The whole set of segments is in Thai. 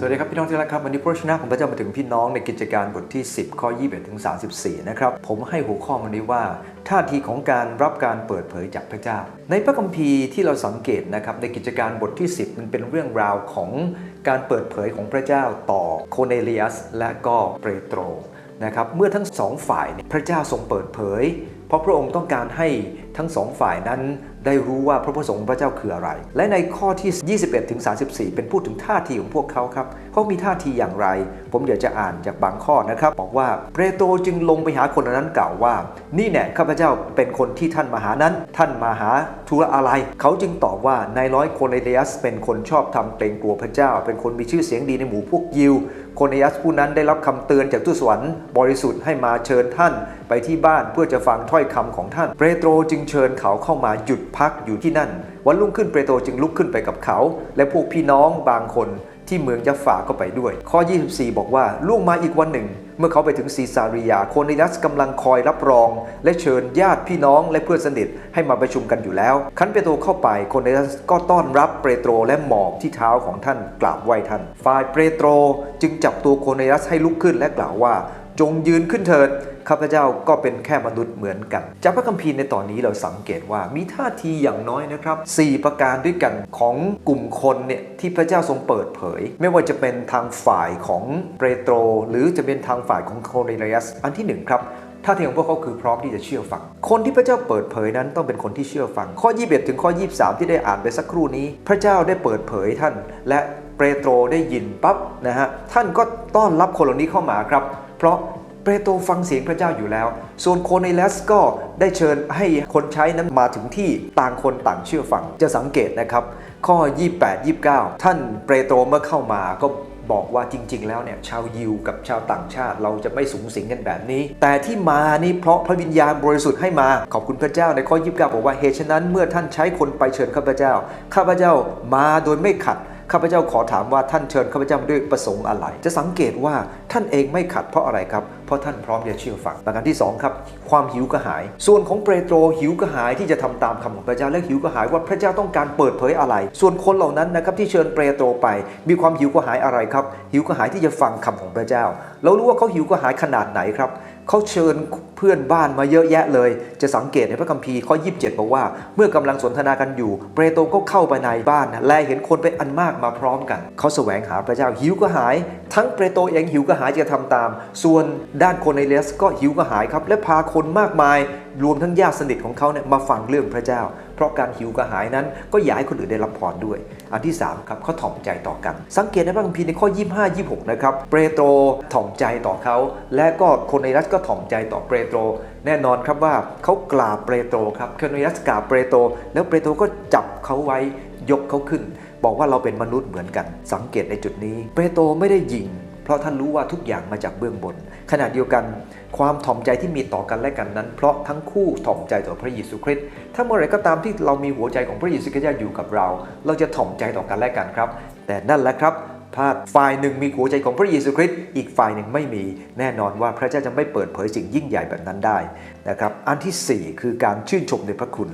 สวัสดีครับพี่น้องที่รักครับวันนี้พระชนะของพระเจ้ามาถึงพี่น้องในกิจการบทที่ 10 ข้อ 21ถึง34 นะครับ ผมให้หัวข้อวันนี้ว่า ท่าทีของการรับการเปิดเผยจากพระเจ้า ในพระคัมภีร์ที่เราสังเกตนะครับในกิจการบทที่ 10 มันเป็นเรื่องราวของการเปิดเผยของพระเจ้าต่อโคเนเลียสและก็เปโตรนะครับเมื่อทั้งสองฝ่ายเนี่ยพระเจ้าทรงเปิดเผย เพราะพระองค์ต้องการให้ ทั้งสองฝ่ายนั้นได้รู้ว่าพระประสงค์พระเจ้าคืออะไร และในข้อที่ 21ถึง34 เป็นพูดถึงท่าทีของพวกเขาครับเขามีท่าทีอย่างไร ผมเดี๋ยวจะอ่านจากบางข้อนะครับ บอกว่าเปโตรจึงลงไปหาคนนั้นกล่าวว่า นี่แน่ข้าพเจ้าเป็นคนที่ท่านมาหานั้น ท่านมาหาธุระอะไร เขาจึงตอบว่านายร้อยโคเนเลียส เป็นคนชอบทำเกรงกลัวพระเจ้า เป็นคนมีชื่อเสียงดีในหมู่พวกยิวโคเนเลียสผู้นั้นได้รับคำเตือนจากทูตสวรรค์บริสุทธิ์ให้มาเชิญท่านไปที่บ้านเพื่อจะฟังถ้อยคำของท่านเปโตรจึงเชิญเขาเข้ามาหยุดพักอยู่ที่นั่น วันรุ่งขึ้นเปโตรจึงลุกขึ้นไปกับเขา และพวกพี่น้องบางคนที่เมืองยัฟฟาก็ไปด้วย ข้อ 24 บอกว่าล่วงมาอีกวันหนึ่ง เมื่อเขาไปถึงซีซาริยา โคเนลัสกำลังคอยรับรอง และเชิญญาติพี่น้องและเพื่อนสนิทให้มาประชุมกันอยู่แล้ว คันเปโตรเข้าไปโคเนลัสก็ต้อนรับเปโตรและหมอบที่เท้าของท่านกราบไหว้ท่าน ฝ่ายเปโตรจึงจับตัวโคเนลัสให้ลุกขึ้นและกล่าวว่า จงยืนขึ้นเถิดข้าพเจ้าก็เป็นแค่มนุษย์เหมือนกัน จากพระคัมภีร์ในตอนนี้เราสังเกตว่ามีท่าทีอย่างน้อยนะครับ 4 ประการด้วยกันของกลุ่มคนเนี่ยที่พระเจ้าทรงเปิดเผย ไม่ว่าจะเป็นทางฝ่ายของเปโตร หรือจะเป็นทางฝ่ายของโคเนเลียสอันที่หนึ่งครับ ท่าทีของพวกเขาคือพร้อมที่จะเชื่อฟัง คนที่พระเจ้าเปิดเผยนั้นต้องเป็นคนที่เชื่อฟัง ข้อ 21 ถึงข้อ 23 ที่ได้อ่านไปสักครู่นี้ พระเจ้าได้เปิดเผยท่าน และเปโตรได้ยินปั๊บนะฮะท่านก็ต้อนรับคนเหล่านี้เข้ามาครับ เพราะเปโตรฟังเสียงพระเจ้าอยู่แล้ว ส่วนโคเนเลสก็ได้เชิญให้คนใช้นั้นมาถึงที่ต่างคนต่างเชื่อฟังจะสังเกตนะครับ ข้อ 28 29 ท่านเปโตรเมื่อเข้ามาก็ บอกว่าจริง ๆ แล้วเนี่ยชาวยิวกับชาวต่างชาติเราจะไม่สูงสิงกันแบบนี้ แต่ที่มานี่เพราะพระวิญญาณบริสุทธิ์ให้มา ขอบคุณพระเจ้าในข้อ29บอกว่าเหตุฉะนั้นเมื่อท่านใช้คนไปเชิญข้าพเจ้า ข้าพเจ้ามาโดยไม่ขัด ข้าพเจ้าขอถามว่าท่านเชิญข้าพเจ้าด้วยประสงค์อะไร จะสังเกตว่าท่านเองไม่ขัดเพราะอะไรครับ เพราะท่านพร้อมจะเชื่อฟังประการที่สองครับความหิวกระหาย ส่วนของเปโตรหิวกระหายที่จะทำตามคำของพระเจ้าและหิวกระหายว่าพระเจ้าต้องการเปิดเผยอะไร ส่วนคนเหล่านั้นนะครับที่เชิญเปโตรไป มีความหิวกระหายอะไรครับ หิวกระหายที่จะฟังคำของพระเจ้า เรารู้ว่าเขาหิวกระหายขนาดไหนครับ เขาเชิญเพื่อนบ้านมาเยอะแยะเลย จะสังเกตในพระคัมภีร์ข้อ 27 บอกว่า เมื่อกำลังสนทนากันอยู่ เปโตรก็เข้าไปในบ้านนะและเห็นคนเป็นอันมากมาพร้อมกัน เขาแสวงหาพระเจ้าหิวก็หาย ทั้งเปโตรเองหิวก็หายจะทำตาม ส่วนด้านโคเนเลสก็หิวก็หายครับ และพาคนมากมาย รวมทั้งญาติสนิทของเขาเนี่ยมาฟังเรื่องพระเจ้า เพราะการหิวกระหายนั้นก็อยากให้คนอื่นได้รับพรด้วย อันที่3ครับเขาถ่อมใจต่อกัน สังเกตในพระคัมภีร์ในข้อ 25 26 นะครับ เปโตรถ่อมใจต่อเขา และก็โคเนลัสก็ถ่อมใจต่อเปโตร แน่นอนครับว่าเขากราบเปโตรครับโคเนลัสกราบเปโตร แล้วเปโตรก็จับเขาไว้ยกเขาขึ้น บอกว่าเราเป็นมนุษย์เหมือนกัน สังเกตในจุดนี้ เปโตรไม่ได้ยิง เพราะท่านรู้ว่าทุกอย่างมาจากเบื้องบน ขณะเดียวกัน ความถ่อมใจที่มีต่อกันและกันนั้น เพราะทั้งคู่ถ่อมใจต่อพระเยซูคริสต์ถ้าเมื่อไรก็ตามที่เรามีหัวใจของพระเยซูคริสต์อยู่กับเรา เราจะถ่อมใจต่อกันและกันครับ แต่นั่นแหละครับ ถ้าฝ่ายหนึ่งมีหัวใจของพระเยซูคริสต์อีกฝ่ายหนึ่งไม่มี แน่นอนว่าพระเจ้าจะไม่เปิดเผยสิ่งยิ่งใหญ่แบบนั้นได้นะครับอันที่ 4 คือการชื่นชมในพระคุณ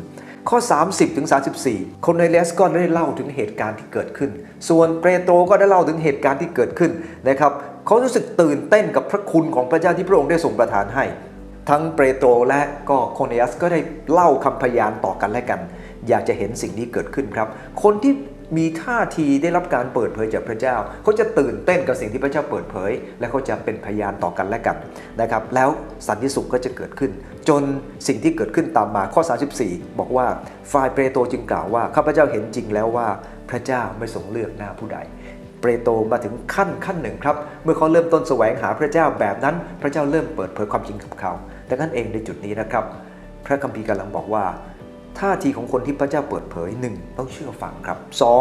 ข้อ 30ถึง34 คนในเลสก็ได้เล่าถึงเหตุการณ์ที่เกิดขึ้น ส่วนเปโตรก็ได้เล่าถึงเหตุการณ์ที่เกิดขึ้นนะครับเขารู้สึกตื่นเต้นกับพระคุณของพระเจ้าที่พระองค์ได้ทรงประทานให้ ทั้งเปโตรและก็โคเนยัสก็ได้เล่าคำพยานต่อกันและกัน อยากจะเห็นสิ่งนี้เกิดขึ้นครับ คนที่ มีท่าทีได้รับการเปิดเผยจากพระเจ้า เขาจะตื่นเต้นกับสิ่งที่พระเจ้าเปิดเผย และเขาจะเป็นพยานต่อกันและกันนะครับ แล้วสันติสุขก็จะเกิดขึ้น จนสิ่งที่เกิดขึ้นตามมาข้อ 34 บอกว่าฝ่ายเปโตรจึงกล่าวว่าข้าพเจ้าเห็นจริงแล้วว่าพระเจ้าไม่ทรงเลือกหน้าผู้ใดเปโตรมาถึงขั้นขั้นหนึ่งครับ เมื่อเขาเริ่มต้นแสวงหาพระเจ้าแบบนั้น พระเจ้าเริ่มเปิดเผยความจริงกับเขาดังนั้นเองในจุดนี้นะครับ พระคัมภีร์กำลังบอกว่า ท่าทีของคนที่พระเจ้าเปิดเผย 1. ต้องเชื่อฟังครับ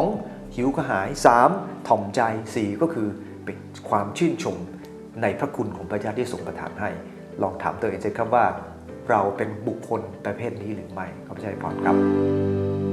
2. หิวกระหาย 3. ถ่อมใจ 4. ก็คือเป็นความชื่นชมในพระคุณของพระเจ้าที่ทรงประทานให้ ลองถามตัวเองสิครับว่า เราเป็นบุคคลประเภทนี้หรือไม่ขอบพระเจ้าให้พรครับ